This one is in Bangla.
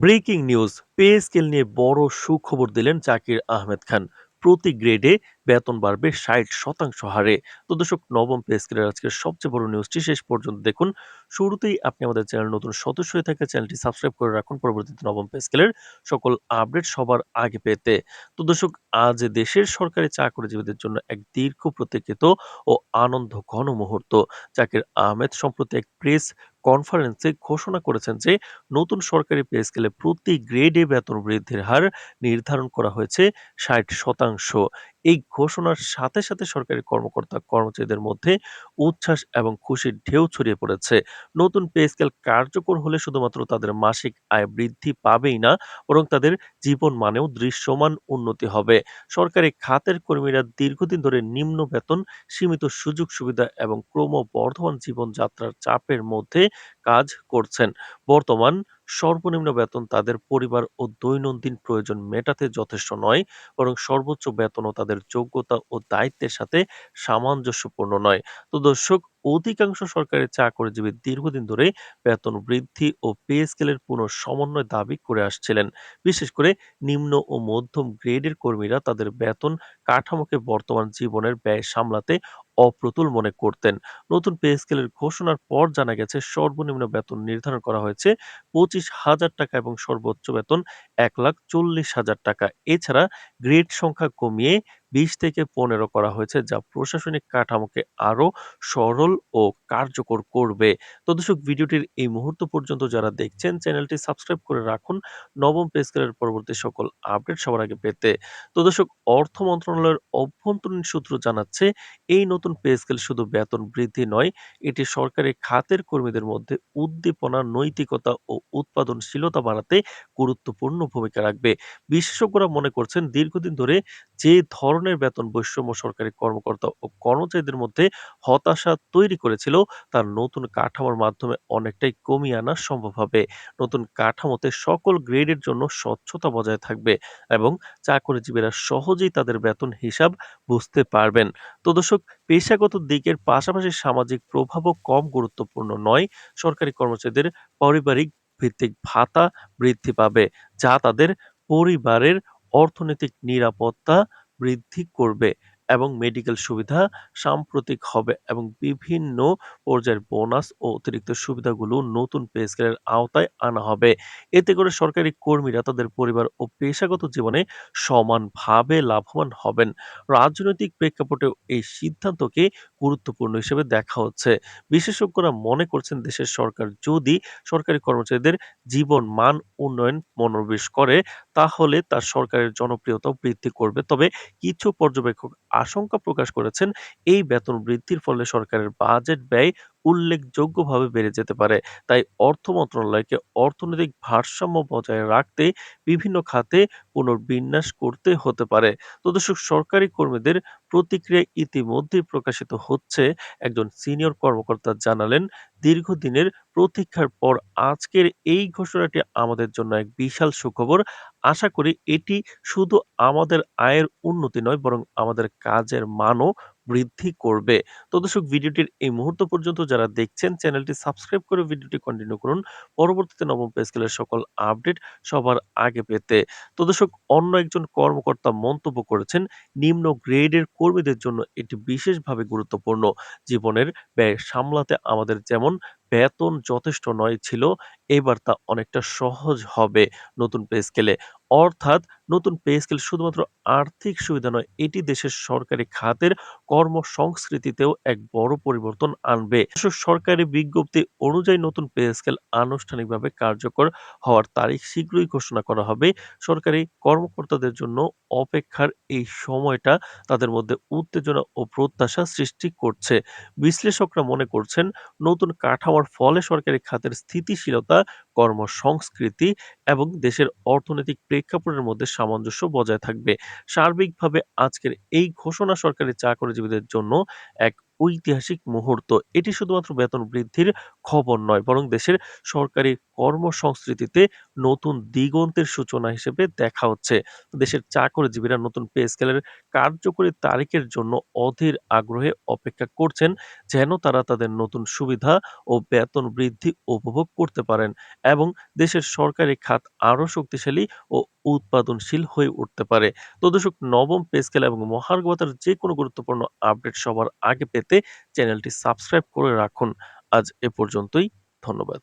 ব্রেকিং নিউজ, পে স্কেল নিয়ে বড় সুখবর দিলেন জাকির আহমেদ খান। প্রতি গ্রেডে বেতন বাড়বে ষাট শতাংশ হারে। তো দর্শক, নবম পে স্কেলের আজকের সবচেয়ে বড় নিউজটি শেষ পর্যন্ত দেখুন। শুরুতেই আপনি আমাদের চ্যানেল নতুন সদস্য হয়ে থাকলে চ্যানেলটি সাবস্ক্রাইব করে রাখুন। পরবর্তীতে নবম পে স্কেলের সকল আপডেট সবার আগে পেতে। তো দর্শক, আজ দেশের সরকারি চাকরিজীবীদের জন্য এক দীর্ঘ প্রতীক্ষিত ও আনন্দ ঘন মুহূর্ত। জাকির আহমেদ সম্প্রতি এক প্রেস কনফারেন্সে ঘোষণা করেছেন যে, নতুন সরকারি পে স্কেলে প্রতি গ্রেডে বেতন বৃদ্ধির হার নির্ধারণ করা হয়েছে ষাট শতাংশ। এই ঘোষণার সাথে সাথে সরকারি কর্মকর্তা কর্মচারীদের মধ্যে উচ্ছ্বাস এবং খুশির ঢেউ ছড়িয়ে পড়েছে। নতুন পে স্কেল কার্যকর হলে শুধুমাত্র তাদের মাসিক আয় বৃদ্ধি পাবেই না, বরং তাদের জীবন মানেও দৃশ্যমান উন্নতি হবে। সরকারি খাতের কর্মীরা দীর্ঘদিন ধরে নিম্ন বেতন, সীমিত সুযোগ সুবিধা এবং ক্রমবর্ধমান জীবনযাত্রার চাপের মধ্যে কাজ করছেন। বর্তমান সর্বনিম্ন বেতন তাদের পরিবার ও দৈনন্দিন প্রয়োজন মেটাতে যথেষ্ট নয়, বরং সর্বোচ্চ বেতনও তাদের যোগ্যতা ও দায়িত্বের সাথে সামঞ্জস্যপূর্ণ নয়। তো দর্শক, অধিকাংশ সরকারি চাকরিজীবী দীর্ঘদিন ধরে বেতন বৃদ্ধি ও পে স্কেলের পুনঃ সমন্বয় দাবি করে আসছিলেন। বিশেষ করে নিম্ন ও মধ্যম গ্রেডের কর্মীরা তাদের বেতন কাঠামোকে বর্তমান জীবনের ব্যয় সামলাতে অপ্রতুল মনে করতেন। নতুন পে স্কেলের ঘোষণার পর জানা গেছে, সর্বনিম্ন বেতন নির্ধারণ করা হয়েছে পঁচিশ হাজার টাকা এবং সর্বোচ্চ বেতন এক লাখ চল্লিশ হাজার টাকা। এছাড়া গ্রেড সংখ্যা কমিয়ে বিশ থেকে পনেরো করা হয়েছে, যা প্রশাসনিক কাঠামোকে আরও সরল ও কার্যকর করবে। তো দর্শক, ভিডিওটির এই মুহূর্ত পর্যন্ত যারা দেখছেন, চ্যানেলটি সাবস্ক্রাইব করে রাখুন। নবম পে স্কেলের পরবর্তী সকল আপডেট সবার আগে পেতে। তো দর্শক, অর্থ মন্ত্রণালয়ের অভ্যন্তরীণ সূত্র জানাচ্ছে, এই নতুন পে স্কেল শুধু বেতন বৃদ্ধি নয়, এটি সরকারি খাতের কর্মীদের মধ্যে উদ্দীপনা, নৈতিকতা ও উৎপাদনশীলতা বাড়াতে গুরুত্বপূর্ণ ভূমিকা রাখবে। বিশেষজ্ঞরা মনে করছেন, দীর্ঘদিন ধরে যে ধরনের বেতন বৈষম্য সরকারি কর্মকর্তা ও কর্মচারীদের মধ্যে হতাশা তৈরি করেছিল। তার নতুন কাঠামোর মাধ্যমে অনেকটাই কমিয়ে আনা সম্ভব হবে। নতুন কাঠামোতে সকল গ্রেডের জন্য স্বচ্ছতা বজায় থাকবে এবং চাকরিজীবীরা সহজেই তাদের বেতন হিসাব বুঝতে পারবেন। তো দর্শক, পেশাগত দিকের পাশাপাশি সামাজিক প্রভাবও কম গুরুত্বপূর্ণ নয়। সরকারি কর্মচারীদের পারিবারিক ভিত্তিক ভাতা বৃদ্ধি পাবে, যা তাদের পরিবারের অর্থনৈতিক নিরাপত্তা বৃদ্ধি করবে এবং মেডিকেল সুবিধা সাম্প্রতিক হবে এবং বিভিন্ন পর্যায়ের বোনাস ও অতিরিক্ত সুবিধাগুলো নতুন পে স্কেলের আওতায় আনা হবে। এতে করে সরকারি কর্মীরা তাদের পরিবার ও পেশাগত জীবনে সমানভাবে লাভবান হবেন। রাজনৈতিক প্রেক্ষাপটেও এই সিদ্ধান্তকে গুরুত্বপূর্ণ হিসেবে দেখা হচ্ছে। বিশেষজ্ঞরা মনে করছেন দেশের সরকার যদি সরকারি কর্মচারীদের জীবন মান উন্নয়ন মনোনিবেশ করে তাহলে তার সরকারের জনপ্রিয়তাও বৃদ্ধি করবে। তবে কিছু পর্যবেক্ষক আশঙ্কা প্রকাশ করেছেন, এই বেতন বৃদ্ধির ফলে সরকারের বাজেট ব্যয় উল্লেখযোগ্যভাবে বেড়ে যেতে পারে। তাই অর্থ মন্ত্রণালয়কে অর্থনৈতিক ভারসাম্য বজায় রাখতে বিভিন্ন খাতে পুনর্বিন্যাস করতে হতে পারে। তো দর্শক, সরকারি কর্মীদের প্রতিক্রিয়া ইতিমধ্যেই প্রকাশিত হচ্ছে। একজন সিনিয়র কর্মকর্তা জানালেন, দীর্ঘদিনের প্রতীক্ষার পর আজকের এই ঘোষণাটি আমাদের জন্য এক বিশাল সুখবর। আশা করি এটি শুধু আমাদের আয়ের উন্নতি নয়, বরং আমাদের কাজের মানও বৃদ্ধি করবে। তো দর্শক, ভিডিওটির এই মুহূর্ত পর্যন্ত যারা দেখছেন, চ্যানেলটি সাবস্ক্রাইব করে ভিডিওটি কন্টিনিউ করুন। পরবর্তীতে নবম পে স্কেলের সকল আপডেট সবার আগে পেতে। তো দর্শক, অন্য একজন কর্মকর্তা মন্তব্য করেছেন, নিম্ন গ্রেডের কর্মীদের জন্য এটি বিশেষভাবে গুরুত্বপূর্ণ। জীবনের ব্যয় সামলাতে আমাদের যেমন বেতন যথেষ্ট নয় ছিল এবার তা অনেকটা সহজ হবে নতুন পে স্কেলে অর্থাৎ নতুন পে স্কেল শুধুমাত্র আর্থিক সুবিধা নয়, এটি দেশের সরকারি খাতের কর্মসংস্কৃতিতেও এক বড় পরিবর্তন আনবে। সরকারি বিজ্ঞপ্তি অনুযায়ী নতুন পে স্কেল আনুষ্ঠানিকভাবে কার্যকর হওয়ার তারিখ শীঘ্রই ঘোষণা করা হবে। সরকারি কর্মকর্তাদের জন্য অপেক্ষার এই সময়টা তাদের মধ্যে উত্তেজনা ও প্রত্যাশা সৃষ্টি করছে। বিশ্লেষকরা মনে করছেন, নতুন কাঠামোর ফলে সরকারি খাতের স্থিতিশীলতা কর্মসংস্কৃতি এবং দেশের অর্থনৈতিক প্রেক্ষাপটের মধ্যে সামঞ্জস্য বজায় থাকবে। সার্বিকভাবে আজকের এই ঘোষণা সরকারি চাকরিজীবীদের জন্য এক ঐতিহাসিক মুহূর্ত। এটি শুধুমাত্র বেতন বৃদ্ধির খবর নয়, বরং দেশের সরকারি কর্মসংস্কৃতিতে নতুন দিগন্তের সূচনা হিসেবে দেখা হচ্ছে। দেশের চাকরিজীবীরা নতুন পে স্কেলের কার্যকরী তারিখের জন্য অধীর আগ্রহে অপেক্ষা করছেন, যেন তারা তাদের নতুন সুবিধা ও বেতন বৃদ্ধি উপভোগ করতে পারেন এবং দেশের সরকারি খাত আরও শক্তিশালী ও উৎপাদনশীল হয়ে উঠতে পারে। তো নবম পে স্কেল এবং মহার্ঘ ভাতার যেকোনো গুরুত্বপূর্ণ আপডেট সবার আগে পেতে চ্যানেলটি সাবস্ক্রাইব করে রাখুন। আজ এ পর্যন্তই। ধন্যবাদ।